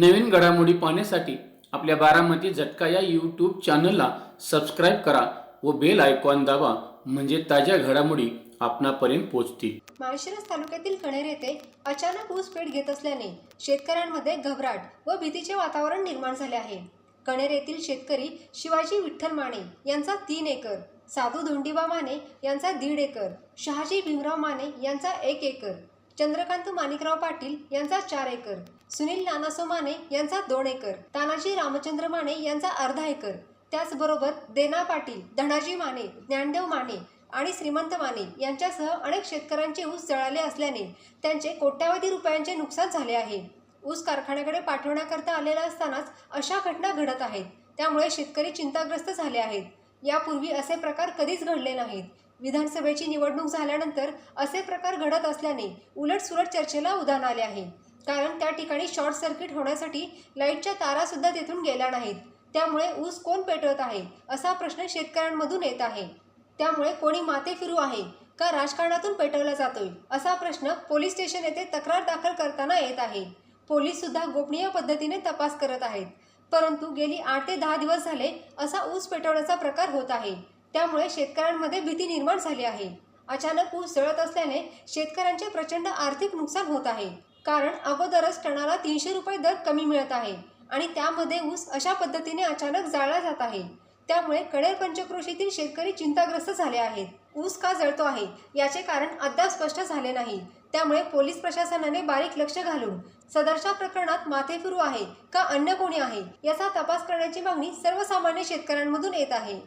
नवीन घडामोडी पाहण्यासाठी आपल्या बारामती झटका या यूट्यूब चॅनलला सबस्क्राईब करा व बेल आयकॉन दाबा म्हणजे ताज्या घडामोडी आपणापर्यंत पोहोचतील. माळशिरस तालुक्यातील कणेर येथे अचानक ऊस पेट घेत असल्याने शेतकऱ्यांमध्ये घबराट व भीतीचे वातावरण निर्माण झाले आहे. कणेर येथील शेतकरी शिवाजी विठ्ठल माने यांचा तीन एकर साधू धोंडीबा माने यांचा दीड एकर शहाजी भीमराव माने यांचा एक एकर चंद्रकांत माणिकराव पाटील यांचा चार एकर सुनील नानासो माने यांचा दोन एकर तानाजी रामचंद्र माने यांचा अर्धा एकर त्याचबरोबर देना पाटील धनाजी माने ज्ञानदेव माने आणि श्रीमंत माने यांच्यासह अनेक शेतकऱ्यांचे ऊस जळाले असल्याने त्यांचे कोट्यावधी रुपयांचे नुकसान झाले आहे. ऊस कारखान्याकडे पाठवण्याकरता आलेला असतानाच अशा घटना घडत आहेत. त्यामुळे शेतकरी चिंताग्रस्त झाले आहेत. यापूर्वी असे प्रकार कधीच घडले नाहीत. विधानसभेची निवडणूक झाल्यानंतर असे प्रकार घडत असल्याने उलटसुलट चर्चेला उधाण आले आहे. कारण त्या ठिकाणी शॉर्ट सर्किट होण्यासाठी लाईटच्या तारासुद्धा तिथून तेथून गेल्या नाहीत. त्यामुळे ऊस कोण पेटवत आहे असा प्रश्न शेतकऱ्यांमधून येत आहे. त्यामुळे कोणी माते फिरू आहे का राजकारणातून पेटवला जातोय असा प्रश्न पोलीस स्टेशन येथे तक्रार दाखल करताना येत आहे. पोलीस सुद्धा गोपनीय पद्धतीने तपास करत आहेत. परंतु गेली आठ ते दहा दिवस झाले असा ऊस पेटवण्याचा प्रकार होत आहे. त्यामुळे शेतकऱ्यांमध्ये भीती निर्माण झाली आहे. अचानक ऊस जळत असल्याने शेतकऱ्यांचे प्रचंड आर्थिक नुकसान होत आहे. कारण अगोदरच टनाला तीनशे रुपये दर कमी मिळत आहे आणि त्यामध्ये ऊस अशा पद्धतीने अचानक जाळला जात आहे. त्यामुळे कडेर पंचक्रोशीतील शेतकरी चिंताग्रस्त झाले आहेत. ऊस का जळतो आहे याचे कारण अद्याप स्पष्ट झाले नाही. त्यामुळे पोलीस प्रशासनाने बारीक लक्ष घालून सदरच्या प्रकरणात माथे फिरू आहे का अन्य कोणी आहे याचा तपास करण्याची मागणी सर्वसामान्य शेतकऱ्यांमधून येत आहे.